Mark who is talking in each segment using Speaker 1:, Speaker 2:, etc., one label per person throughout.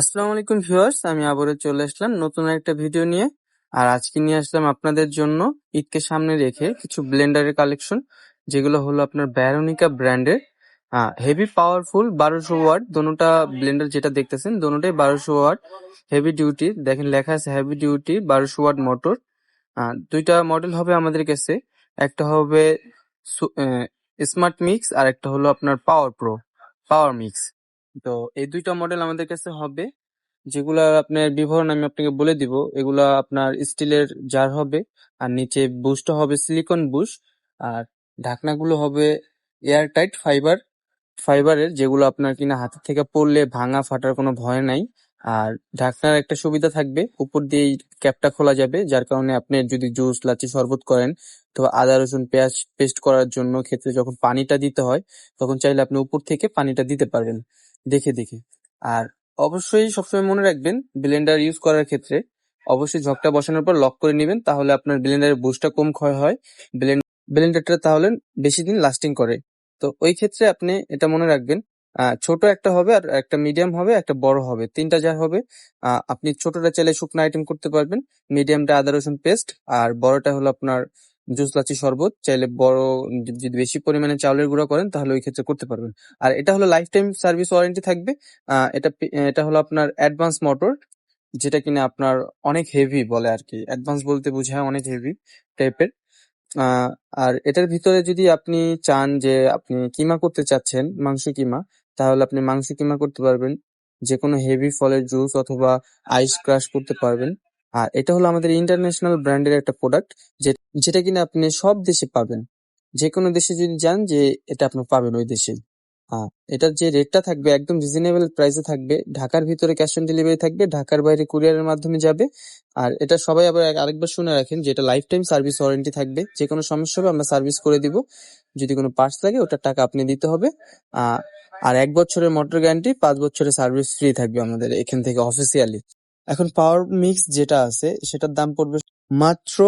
Speaker 1: আসসালামু আলাইকুম ভিউয়ার্স, আমি আবারও চলে আসলাম নতুন একটা ভিডিও নিয়ে। আর আজকে নিয়ে আসলাম আপনাদের জন্য ঈদকে সামনে রেখে কিছু ব্লেন্ডারের কালেকশন, যেগুলো হলো আপনার ব্যারোনিকা ব্র্যান্ডের। হেভি পাওয়ারফুল বারোশো ওয়াট, দোনোটা ব্লেন্ডার যেটা দেখতেছেন, দোনোটাই বারোশো ওয়াট। হেভি ডিউটি দেখেন লেখা আছে হেভি ডিউটি বারোশো ওয়াট মোটর দুইটা মডেল হবে আমাদের কাছে, একটা হবে স্মার্ট মিক্স আর একটা হলো আপনার পাওয়ার প্রো পাওয়ার মিক্স তো এই দুইটা মডেল আমাদের কাছে হবে, যেগুলা আপনার বিবরণ আমি আপনাকে বলে দিব। এগুলা আপনার স্টিলের জার হবে, আর নিচে বুশটা হবে সিলিকন বুশ আর ঢাকনাগুলো হবে এয়ার টাইট ফাইবার ফাইবারের যেগুলো আপনার কিনা হাতের থেকে পড়লে ভাঙা ফাটার কোনো ভয় নাই। আর ঢাকনার একটা সুবিধা থাকবে, উপর দিয়ে ক্যাপটা খোলা যাবে, যার কারণে আপনি যদি জুস লাচি শরবত করেন তো আদা, রসুন, পেঁয়াজ পেস্ট করার জন্য ক্ষেত্রে যখন পানিটা দিতে হয়, তখন চাইলে আপনি উপর থেকে পানিটা দিতে পারবেন। দেখে দেখে। আর অবশ্যই সবসময় মনে রাখবেন ব্লেন্ডার ইউজ করার ক্ষেত্রে অবশ্যই ঝকটা বসানোর পর লক করে নেবেন, তাহলে আপনার ব্লেন্ডারের বুশটা কম ক্ষয় হয়। ব্লেন্ডারটা তাহলে বেশি দিন লাস্টিং করে। তো ওই ক্ষেত্রে আপনি এটা মনে রাখবেন ছোট একটা হবে আর একটা মিডিয়াম হবে, একটা বড় হবে। তিনটা জার হবে আপনি ছোটটা চাইলে শুকনো আইটেম করতে পারবেন মিডিয়ামটা আদা রসুন পেস্ট আর বড়টা হলো আপনার জুস লাচ্ছি শরবত, চাইলে বড় যদি বেশি পরিমাণে চাউলের গুঁড়া করেন, তাহলে ওই ক্ষেত্রে করতে পারবেন। আর এটা হলো লাইফ টাইম সার্ভিস ওয়ারেন্টি থাকবে এটা এটা হলো আপনার অ্যাডভান্স মোটর যেটা কিনা আপনার অনেক হেভি বলে আর কি অ্যাডভান্স বলতে বোঝায় অনেক হেভি টাইপের আর এটার ভিতরে যদি আপনি চান যে, আপনি কিমা করতে চাচ্ছেন, মাংস কিমা, তাহলে আপনি মাংস কিমা করতে পারবেন। যে কোনো হেভি ফলের জুস অথবা আইস ক্রাশ করতে পারবেন। আর এটা হলো আমাদের ইন্টারন্যাশনাল ব্র্যান্ডের একটা প্রোডাক্ট যেটা কিনা আপনি সব দেশে পাবেন। যে কোনো দেশে যদি যান যে, এটা আপনি পাবেন ওই দেশে। হ্যাঁ এটার যে রেটটা থাকবে একদম রিজনেবল প্রাইসে থাকবে, ঢাকার ভিতরে ক্যাশ অন ডেলিভারি থাকবে, ঢাকার বাইরে কুরিয়ারের মাধ্যমে যাবে। আর এটা সবাই আবার আরেকবার শুনে রাখেন যে এটা লাইফ টাইম সার্ভিস ওয়ারেন্টি থাকবে। যে কোনো সমস্যা হবে আমরা সার্ভিস করে দিব। যদি কোনো পার্টস লাগে ওটার টাকা আপনি দিতে হবে। আর এক বছরের মোটর গ্যারান্টি পাঁচ বছরের সার্ভিস ফ্রি থাকবে আমাদের এখান থেকে অফিসিয়ালি এখন পাওয়ার মিক্স যেটা আছে, সেটার দাম পড়বে মাত্র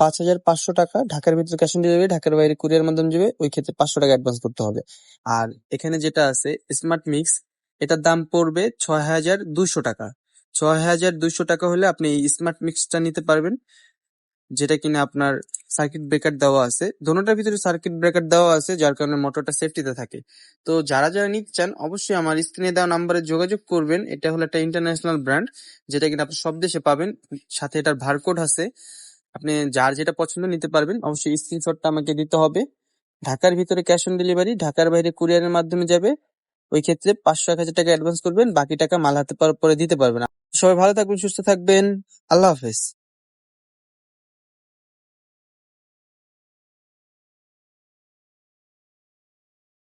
Speaker 1: পাঁচ হাজার পাঁচশো টাকা। ঢাকার ভিতরে ক্যাশ অন ডেলিভারি ঢাকার বাইরে কুরিয়ার মাধ্যমে যাবে, ওই ক্ষেত্রে পাঁচশো টাকা অ্যাডভান্স করতে হবে। আর এখানে যেটা আছে স্মার্ট মিক্স এটার দাম পড়বে ছয় হাজার দুইশো টাকা। ছয় হাজার দুইশো টাকা হলে আপনি স্মার্ট মিক্সটা নিতে পারবেন। যেটা কিনা আপনার সার্কিট ব্রেকার দেওয়া আছে। দোনোটার ভিতরে সার্কিট ব্রেকার দেওয়া আছে, যার কারণে মোটরটা সেফটিতে থাকে। তো যারা যারা নিতে চান, অবশ্যই আমার স্ক্রিনে দেওয়া নাম্বারে যোগাযোগ করবেন। এটা হলো একটা ইন্টারন্যাশনাল ব্র্যান্ড যেটা কিনা আপনি সব দেশে পাবেন। সাথে এটার ভারকোড আছে। আপনি যার যেটা পছন্দ নিতে পারবেন, অবশ্যই স্ক্রিনশটটা আমাকে দিতে হবে। ঢাকার ভিতরে ক্যাশ অন ডেলিভারি ঢাকার বাইরে কুরিয়ারের মাধ্যমে যাবে। ওই ক্ষেত্রে পাঁচশো এক হাজার টাকা অ্যাডভান্স করবেন, বাকি টাকা মাল হাতে পরে দিতে পারবেন। সবাই ভালো থাকবেন, সুস্থ থাকবেন। আল্লাহ হাফেজ।